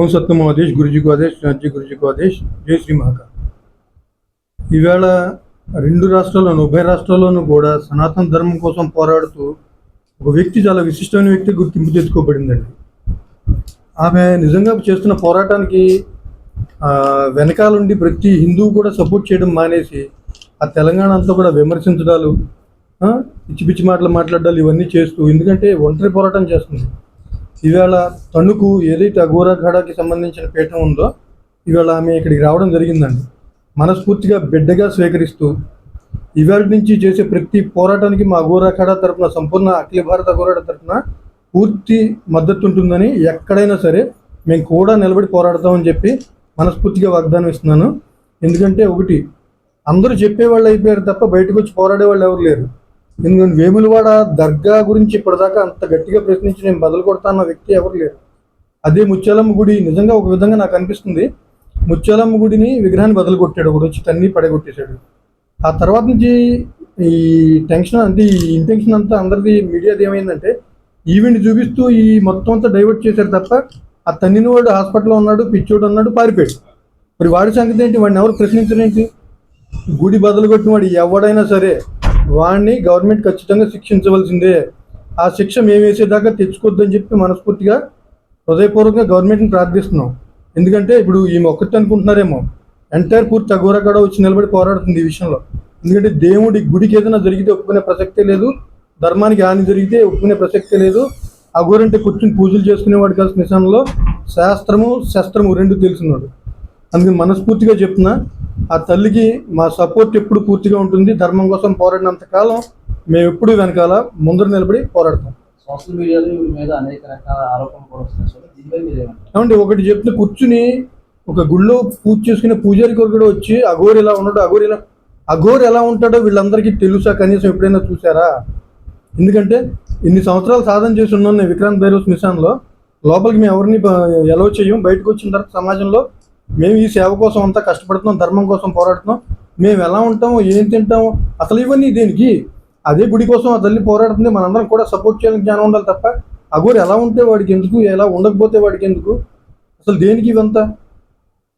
ఓం సత్యం ఆదేశ్ గురుజీకు ఆదేశ్ రాజ్య గురుజీకు ఆదేశ్ జై శ్రీ మహాకా ఈవేళ రెండు రాష్ట్రాల్లోనూ ఉభయ రాష్ట్రాల్లోనూ కూడా సనాతన ధర్మం కోసం పోరాడుతూ ఒక వ్యక్తి చాలా విశిష్టమైన వ్యక్తి గుర్తింపు తెచ్చుకోబడిందండి. ఆమె నిజంగా చేస్తున్న పోరాటానికి వెనకాలండి ప్రతి హిందువు కూడా సపోర్ట్ చేయడం మానేసి ఆ తెలంగాణ అంతా కూడా విమర్శించడాలు పిచ్చి పిచ్చి మాటలు మాట్లాడాలి ఇవన్నీ చేస్తూ ఎందుకంటే ఒంటరి పోరాటం చేస్తుంది. ఈవేళ తణుకు ఏదైతే అఘోరాఘాడాకి సంబంధించిన పీఠం ఉందో ఈవేళ ఆమె ఇక్కడికి రావడం జరిగిందండి. మనస్ఫూర్తిగా బిడ్డగా స్వీకరిస్తూ ఇవాళ నుంచి చేసే ప్రతి పోరాటానికి మా అఘోరాఖాడా తరఫున తరపున సంపూర్ణ అఖిల భారత అఘోరా తరపున పూర్తి మద్దతు ఉంటుందని ఎక్కడైనా సరే మేము కూడా నిలబడి పోరాడతామని చెప్పి మనస్ఫూర్తిగా వాగ్దానం ఇస్తున్నాను. ఎందుకంటే ఒకటి అందరూ చెప్పేవాళ్ళు అయిపోయారు తప్ప బయటకు వచ్చి పోరాడే వాళ్ళు ఎవరు లేరు. ఎందుకంటే వేములవాడ దర్గా గురించి ఇప్పటిదాకా అంత గట్టిగా ప్రశ్నించి నేను బదులు కొడతాన్న వ్యక్తి ఎవరు లేరు. అదే ముత్యాలమ్మ గుడి నిజంగా ఒక విధంగా నాకు అనిపిస్తుంది. ముత్యాలమ్మ గుడిని విగ్రహాన్ని బదులు కొట్టాడు ఒకటి వచ్చి తన్ని పడగొట్టేశాడు. ఆ తర్వాత నుంచి ఈ టెన్షన్ అంటే ఈ ఇంటెన్షన్ అంతా అందరిది మీడియాది ఏమైందంటే ఈవెంట్ చూపిస్తూ ఈ మొత్తం అంతా డైవర్ట్ చేశారు తప్ప ఆ తన్నిన వాడు హాస్పిటల్లో ఉన్నాడు పిచ్చోడు అన్నాడు పారిపోయాడు. మరి వాడి సంగతి ఏంటి? వాడిని ఎవరు ప్రశ్నించరేంటి గుడి బదులు కొట్టిన వాడు ఎవడైనా సరే వాడిని గవర్నమెంట్ ఖచ్చితంగా శిక్షించవలసిందే. ఆ శిక్ష మేము వేసేదాకా తెచ్చుకోవద్దని చెప్పి మనస్ఫూర్తిగా హృదయపూర్వకంగా గవర్నమెంట్ని ప్రార్థిస్తున్నాం. ఎందుకంటే ఇప్పుడు ఈమె ఒక్కటి అనుకుంటున్నారేమో ఎంటైర్ పూర్తి అఘోరగడ వచ్చి నిలబడి పోరాడుతుంది ఈ విషయంలో. ఎందుకంటే దేవుడి గుడికి ఏదైనా జరిగితే ఒప్పుకునే ప్రసక్తే లేదు ధర్మానికి హాని జరిగితే ఒప్పుకునే ప్రసక్తే లేదు. అఘోరంటే కూర్చుని పూజలు చేసుకునేవాడు కాదు శ్మశానంలో శాస్త్రము శస్త్రము రెండు తెలిసినాడు. అందుకని మనస్ఫూర్తిగా చెప్తున్నా ఆ తల్లికి మా సపోర్ట్ ఎప్పుడు పూర్తిగా ఉంటుంది ధర్మం కోసం పోరాడినంత కాలం మేము ఎప్పుడు వెనకాల ముందర నిలబడి పోరాడతాం. సోషల్ మీడియాలో మీద అనేక రకాల ఆరోపణలు కూడా వస్తున్నాయి. ఏమంటే ఒకటి చెప్తే కూర్చుని ఒక గుళ్ళో పూజ చేసుకునే పూజారి కూడా వచ్చి అఘోర్ ఇలా ఉన్నాడు? అఘోర్ ఇలా అఘోర్ ఎలా ఉంటాడో వీళ్ళందరికీ తెలుసా? కనీసం ఎప్పుడైనా చూసారా ఎందుకంటే ఇన్ని సంవత్సరాలు సాధన చేసి ఉన్నాం నేను విక్రాంత్ భైరవ్ శ్మశాన్లో లోపలికి మేము ఎవరిని ఎలవ చేయం బయటకు వచ్చిన తర్వాత సమాజంలో మేము ఈ సేవ కోసం అంతా కష్టపడుతున్నాం ధర్మం కోసం పోరాడుతున్నాం. మేము ఎలా ఉంటామో ఏం తింటామో అసలు ఇవన్నీ దేనికి అదే గుడి కోసం ఆ తల్లి పోరాడుతుంది. మనందరం కూడా సపోర్ట్ చేయాలని జ్ఞానం ఉండాలి తప్ప అఘోర్ ఎలా ఉంటే వాడికి ఎందుకు ఎలా ఉండకపోతే వాడికి ఎందుకు? అసలు దేనికి ఇవంతా?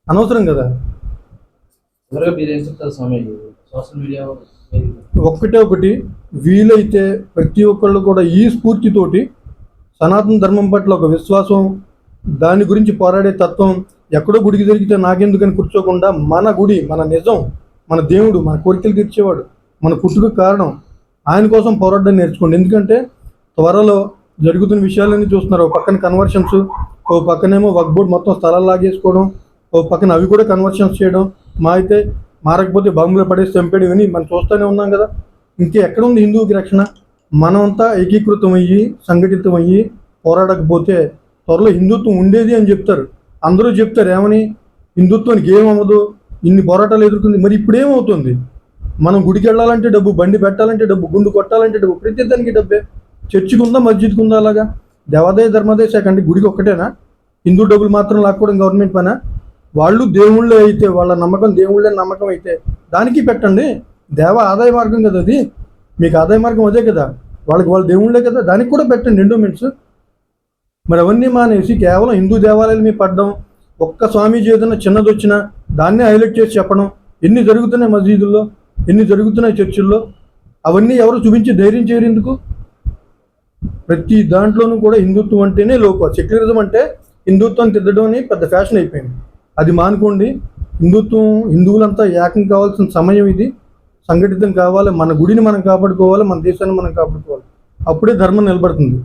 అనవసరం కదా. ఒక్కటే ఒకటి వీలైతే ప్రతి ఒక్కళ్ళు కూడా ఈ స్ఫూర్తితోటి సనాతన ధర్మం పట్ల ఒక విశ్వాసం దాని గురించి పోరాడే తత్వం ఎక్కడో గుడికి జరిగితే నాకెందుకని కూర్చోకుండా మన గుడి మన నిజం మన దేవుడు మన కోరికలు తీర్చేవాడు. మన పుట్టుకు కారణం. ఆయన కోసం పోరాడడం నేర్చుకోండి. ఎందుకంటే త్వరలో జరుగుతున్న విషయాలన్నీ చూస్తున్నారు. ఒక పక్కన కన్వర్షన్స్ ఓ పక్కనేమో వర్క్ బోర్డ్ మొత్తం స్థలాలు లాగేసుకోవడం ఓ పక్కన అవి కూడా కన్వర్షన్స్ చేయడం. మా అయితే మారకపోతే బాంబులో పడేసి చంపేయడం ఇవన్నీ మనం చూస్తూనే ఉన్నాం కదా. ఇంకే ఎక్కడ ఉంది హిందువుకి రక్షణ మనమంతా ఏకీకృతం అయ్యి సంఘటితం అయ్యి పోరాడకపోతే త్వరలో హిందుత్వం ఉండేది అని చెప్తారు. అందరూ చెప్తారు ఏమని? హిందుత్వానికి ఏమవ్వదు? ఇన్ని పోరాటాలు ఎదుర్కొంది. మరి ఇప్పుడు ఏమవుతుంది మనం గుడికి వెళ్ళాలంటే డబ్బు బండి పెట్టాలంటే డబ్బు గుండు కొట్టాలంటే డబ్బు ప్రతి దానికి డబ్బే. చర్చికి ఉందా మస్జిద్కి ఉందా అలాగా? దేవాదాయ ధర్మాదాయ శాఖ అంటే గుడికి ఒక్కటేనా? హిందూ డబ్బులు మాత్రం లాక్కోవడం గవర్నమెంట్ పైన? వాళ్ళు దేవుళ్ళే అయితే వాళ్ళ నమ్మకం దేవుళ్ళే నమ్మకం అయితే దానికి పెట్టండి. దేవ ఆదాయ మార్గం కదా అది. మీకు ఆదాయ మార్గం అదే కదా. వాళ్ళకి వాళ్ళ దేవుళ్ళే కదా. దానికి కూడా పెట్టండి ఎండోమెంట్స్ మరి అవన్నీ మానేసి కేవలం హిందూ దేవాలయాలు మీ పడ్డం ఒక్క స్వామీజీ ఏదైనా చిన్నది వచ్చినా దాన్నే హైలైట్ చేసి చెప్పడం ఎన్ని జరుగుతున్నాయి మసీదుల్లో ఎన్ని జరుగుతున్నాయి చర్చిల్లో అవన్నీ ఎవరు చూపించి ధైర్యం చేరేందుకు ప్రతి దాంట్లోనూ కూడా హిందుత్వం అంటేనే లోక. సెక్యులరిజం అంటే హిందుత్వం తిద్దడం అని పెద్ద ఫ్యాషన్ అయిపోయింది. అది మానుకోండి. హిందుత్వం హిందువులంతా ఏకం కావాల్సిన సమయం ఇది. సంఘటితం కావాలి. మన గుడిని మనం కాపాడుకోవాలి. మన దేశాన్ని మనం కాపాడుకోవాలి. అప్పుడే ధర్మం నిలబడుతుంది.